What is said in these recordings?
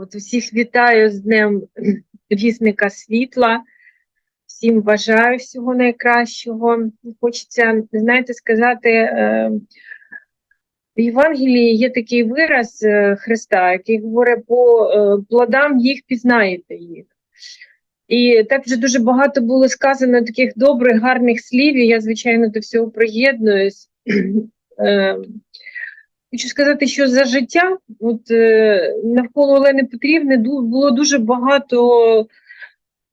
От усіх вітаю з Днем вісника світла. Всім бажаю всього найкращого. Хочеться, знаєте, сказати, е, в Євангелії є такий вираз е, Христа, який говорить, по е, плодам їх пізнаєте їх. І так вже дуже багато було сказано таких добрих, гарних слів, і я, звичайно, до всього приєднуюсь. Хочу сказати, що за життя от, е, навколо Олени Петрівни було дуже багато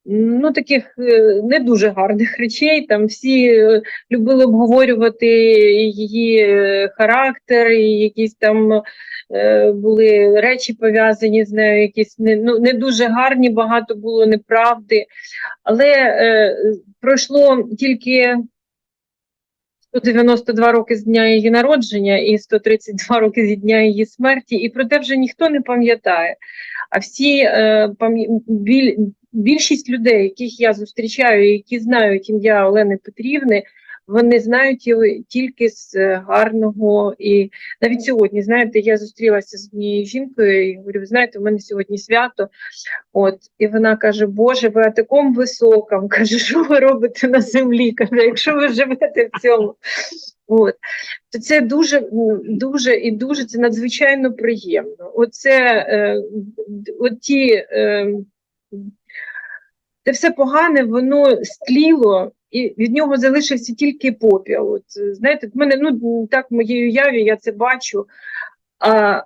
ну, таких е, не дуже гарних речей. Там всі е, любили обговорювати її характер, і якісь там були речі пов'язані з нею, якісь не, ну, не дуже гарні, багато було неправди. Але е, пройшло тільки 192 роки з дня її народження і 132 роки з дня її смерті, і про те вже ніхто не пам'ятає. А всі е, біль, більшість людей, яких я зустрічаю, які знають ім'я Олени Петрівни, вони знають його тільки з е, гарного. І навіть сьогодні, знаєте, я зустрілася з однією жінкою і говорю, ви знаєте, у мене сьогодні свято. От, і вона каже: Боже, ви о такому високому. Каже, що ви робите на землі? Каже, якщо ви живете в цьому. От. То це дуже, дуже і дуже це надзвичайно приємно. Оце е, оті, е, те все погане, воно стліло, і від нього залишився тільки попіл. От, е, знаєте, в мене ну так в моїй уяві я це бачу. А,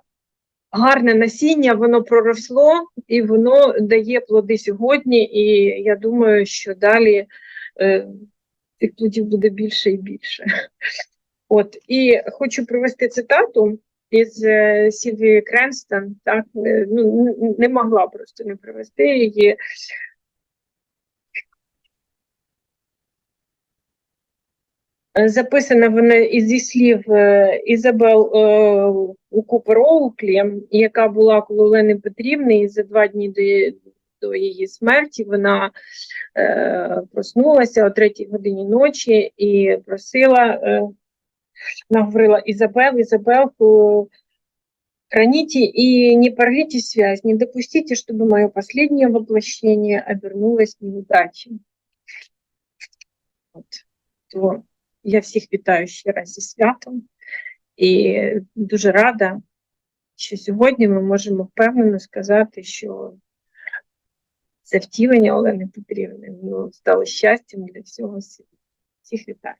гарне насіння, воно проросло і воно дає плоди сьогодні. І я думаю, що далі е, цих плодів буде більше і більше. От і хочу привести цитату із е, Сільвії Кренстон. Так е, ну не могла просто не привести її. Записана вона із зі слів е, Ізабел е, Купер Оуклі, яка була коло Олени Петрівни, і за два дні до, до її смерті вона е, проснулася о третій годині ночі і просила, е, вона говорила Ізабел, Ізабел, э, храните и не порвите связь, не допустите, чтобы мое последнее воплощение обернулось неудачей. От. То я всіх вітаю ще раз зі святом і дуже рада, що сьогодні ми можемо впевнено сказати, що це втілення Олени Петрівни воно стало щастям для всього світу. Всіх вітаю.